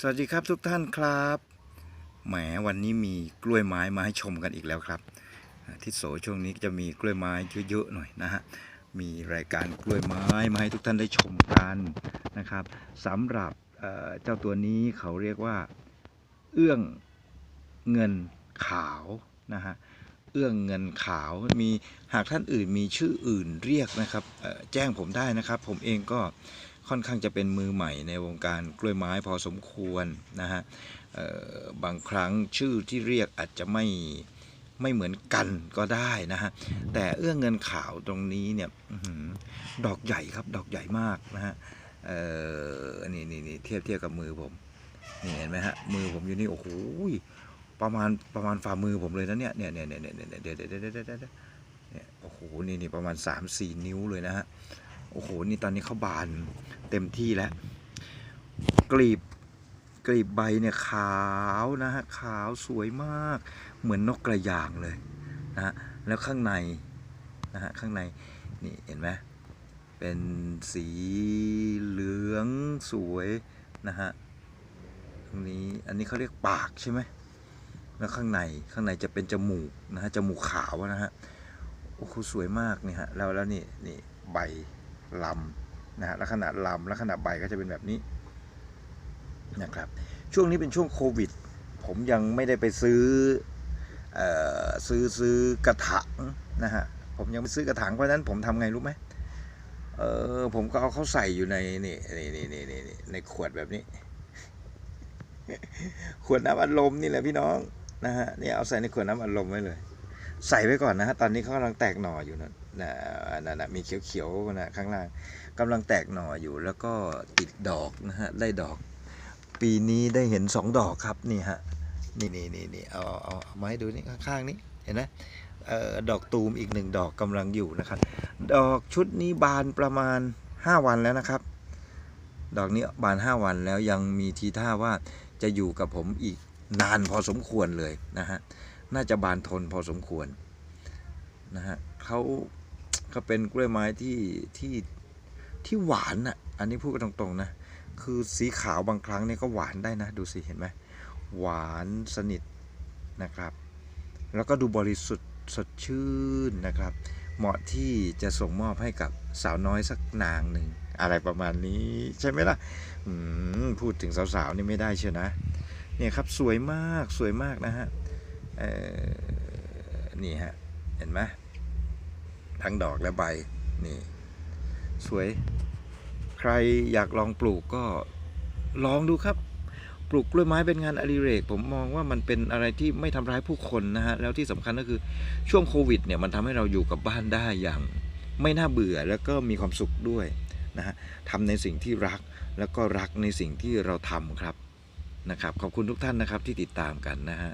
สวัสดีครับทุกท่านครับแหมวันนี้มีกล้วยไม้มาให้ชมกันอีกแล้วครับทิศโสช่วงนี้จะมีกล้วยไม้เยอะๆหน่อยนะฮะมีรายการกล้วยไม้มาให้ทุกท่านได้ชมกันนะครับสำหรับเจ้าตัวนี้เขาเรียกว่า เอื้องเงินขาวนะฮะเอื้องเงินขาวมีหากท่านอื่นมีชื่ออื่นเรียกนะครับแจ้งผมได้นะครับ ผมเองก็ ค่อนข้างจะเป็นมือใหม่ในวงการกล้วยไม้พอสมควรนะฮะบางครั้งชื่อที่เรียกอาจจะไม่ไม่เหมือนกันก็ได้นะฮะแต่เอื้องเงินขาวตรงนี้เนี่ยอดอกใหญ่ครับดอกใหญ่มากนะฮะเออนี่นี่นี่เทียบเทียบกับมือผมนี่เห็นไหมฮะมือผมอยู่นี่โอ้โหประมาณประมาณฝ่ามือผมเลยนะเนี่ยเนี่ยเนี่ยเนี่ยเนี่ยเนี่ยเดี๋ยเดี๋ยวเดี๋ยวเดี๋ยวเดี๋ยวเนี่ยโอ้โหนี่นี่ประมาณสามสี่นิ้วเลยนะฮะโอ้โหนี่ตอนนี้เขาบาน เต็มที่แล้ว กลีบกลีบใบเนี่ยขาวนะฮะขาวสวยมาก เหมือนนกกระยางเลยนะฮะแล้วข้างในนะฮะข้างในนี่เห็นไหมเป็นสีเหลืองสวยนะฮะตรงนี้อันนี้เขาเรียกปากใช่ไหมแล้วข้างในข้างในจะเป็นจมูกนะฮะจมูกขาวนะฮะโอ้โหสวยมากนี่ฮะแล้วแล้วนี่นี่ใบลำ นะฮะลักษณะลำลักษณะใบก็จะเป็นแบบนี้นะครับช่วงนี้เป็นช่วงโควิด ผมยังไม่ได้ไปซื้อออซื้อซื้อกระถางนะฮะผมยังไม่ซื้อกระถางเพราะนั้นผมทำไงรู้ไหมเออผมก็เอาเขาใส่อยู่ในนี่นี่นี่นี่นี่นี่ในขวดแบบนี้ ขวดน้ำอัดลมนี่แหละพี่น้องนะฮะนี่เอาใส่ในขวดน้ำอัดลมไว้เลย ใส่ไว้ก่อนนะฮะตอนนี้เขากำลังแตกหน่ออยู่นะนะนั่นะมีเขียวๆนะข้างล่างกำลังแตกหน่ออยู่แล้วก็ติดดอกนะฮะได้ดอก ปีนี้ได้เห็นสองดอกครับนี่ฮะนี่นี่นี่นี่เอาเอาเอามาให้ดูนี่ข้างๆนี่เห็นไหมเอ่อดอกตูมอีกหนึ่งดอกกำลังอยู่นะครับ ดอกชุดนี้บานประมาณ 5 วันแล้วนะครับ ดอกนี้บาน 5 วันแล้วยังมีทีท่าว่าจะอยู่กับผมอีกนานพอสมควรเลยนะฮะ น่าจะบานทนพอสมควรนะฮะเขาเขาเป็นกล้วยไม้ที่ที่ที่หวานอะอันนี้พูดกันตรงๆนะคือสีขาวบางครั้งเนี่ยก็หวานได้นะ ดูสิเห็นไหมหวานสนิทนะครับ แล้วก็ดูบริสุทธิ์สดชื่นนะครับ เหมาะที่จะส่งมอบให้กับสาวน้อยสักนางหนึ่งอะไรประมาณนี้ใช่ไหมล่ะพูดถึงสาวๆนี่ไม่ได้เชียวนะ เนี่ยครับสวยมากสวยมากนะฮะ นี่ฮะ เห็นไหมทั้งดอกและใบ นี่ สวย ใครอยากลองปลูกก็ลองดูครับ ปลูกกล้วยไม้เป็นงานอดิเรก ผมมองว่ามันเป็นอะไรที่ไม่ทำร้ายผู้คนนะฮะ แล้วที่สำคัญก็คือช่วงโควิดเนี่ยมันทำให้เราอยู่กับบ้านได้อย่างไม่น่าเบื่อแล้วก็มีความสุขด้วยนะฮะทำในสิ่งที่รักแล้วก็รักในสิ่งที่เราทำครับนะครับ ขอบคุณทุกท่านนะครับที่ติดตามกันนะฮะ